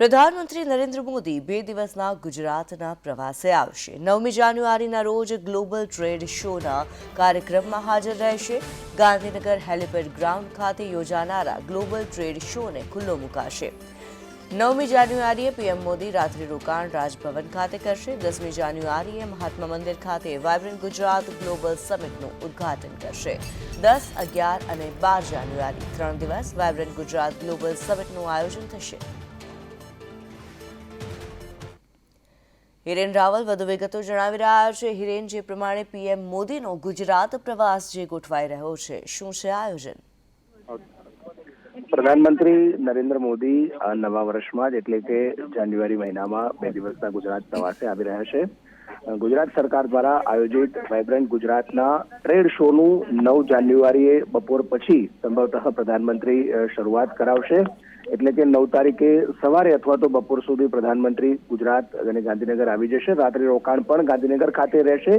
પ્રધાનમંત્રી નરેન્દ્ર મોદી બે દિવસના ગુજરાતના પ્રવાસે આવશે. નવમી જાન્યુઆરીના રોજ ગ્લોબલ ટ્રેડ શોના કાર્યક્રમમાં હાજર રહેશે. ગાંધીનગર હેલિપેડ ગ્રાઉન્ડ ખાતે યોજાનારા ગ્લોબલ ટ્રેડ શોને ખુલ્લો મુકાશે. નવમી જાન્યુઆરીએ પીએમ મોદી રાત્રિ રોકાણ રાજભવન ખાતે કરશે. દસમી જાન્યુઆરીએ મહાત્મા મંદિર ખાતે વાયબ્રન્ટ ગુજરાત ગ્લોબલ સમિટનું ઉદ્ઘાટન કરશે. દસ, અગિયાર અને બાર જાન્યુઆરી ત્રણ દિવસ વાયબ્રન્ટ ગુજરાત ગ્લોબલ સમિટનું આયોજન થશે. હિરેન રાવલ વધુ વિગતો જણાવી રહ્યા છે. હિરેન, જે પ્રમાણે પીએમ મોદીનો ગુજરાત પ્રવાસ જે ગોઠવાઈ રહ્યો છે, શું છે આયોજન? પ્રધાનમંત્રી નરેન્દ્ર મોદી નવા વર્ષમાં જ એટલે કે જાન્યુઆરી મહિનામાં બે દિવસના ગુજરાત પ્રવાસે આવી રહ્યા છે. ગુજરાત સરકાર દ્વારા આયોજિત વાઇબ્રન્ટ ગુજરાતના ટ્રેડ શોનું નવ જાન્યુઆરીએ બપોર પછી સંભવતઃ પ્રધાનમંત્રી શરૂઆત કરાવશે. એટલે કે નવ તારીખે સવારે અથવા તો બપોર સુધી પ્રધાનમંત્રી ગુજરાત અને ગાંધીનગર આવી જશે. રાત્રિ રોકાણ પણ ગાંધીનગર ખાતે રહેશે.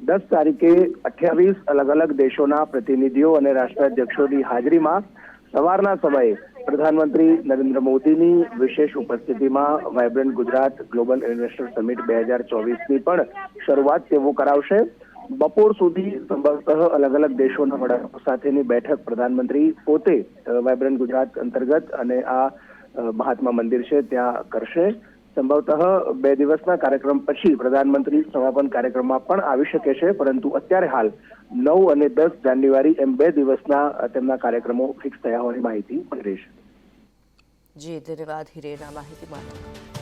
દસ તારીખે અઠ્યાવીસ અલગ અલગ દેશોના પ્રતિનિધિઓ અને રાષ્ટ્રાધ્યક્ષોની હાજરીમાં સવારના સમયે પ્રધાનમંત્રી નરેન્દ્ર મોદીની વિશેષ ઉપસ્થિતિમાં Vibrant Gujarat Global Investor Summit બે હજાર ચોવીસની પણ શરૂઆત તેઓ કરાવશે. બપોર સુધી સંભવતઃ અલગ અલગ દેશોના વડાઓ સાથેની બેઠક પ્રધાનમંત્રી પોતે વાયબ્રન્ટ ગુજરાત અંતર્ગત અને આ મહાત્મા મંદિર છે ત્યાં કરશે. સંભવતઃ બે દિવસના કાર્યક્રમ પછી પ્રધાનમંત્રી સમાપન કાર્યક્રમમાં પણ આવી શકે છે, પરંતુ અત્યારે હાલ નવ અને દસ જાન્યુઆરી એમ બે દિવસના તેમના કાર્યક્રમો ફિક્સ થયા હોવાની માહિતી મળી રહી છે. જી, ધન્યવાદ હિરેના માહિતી માટે.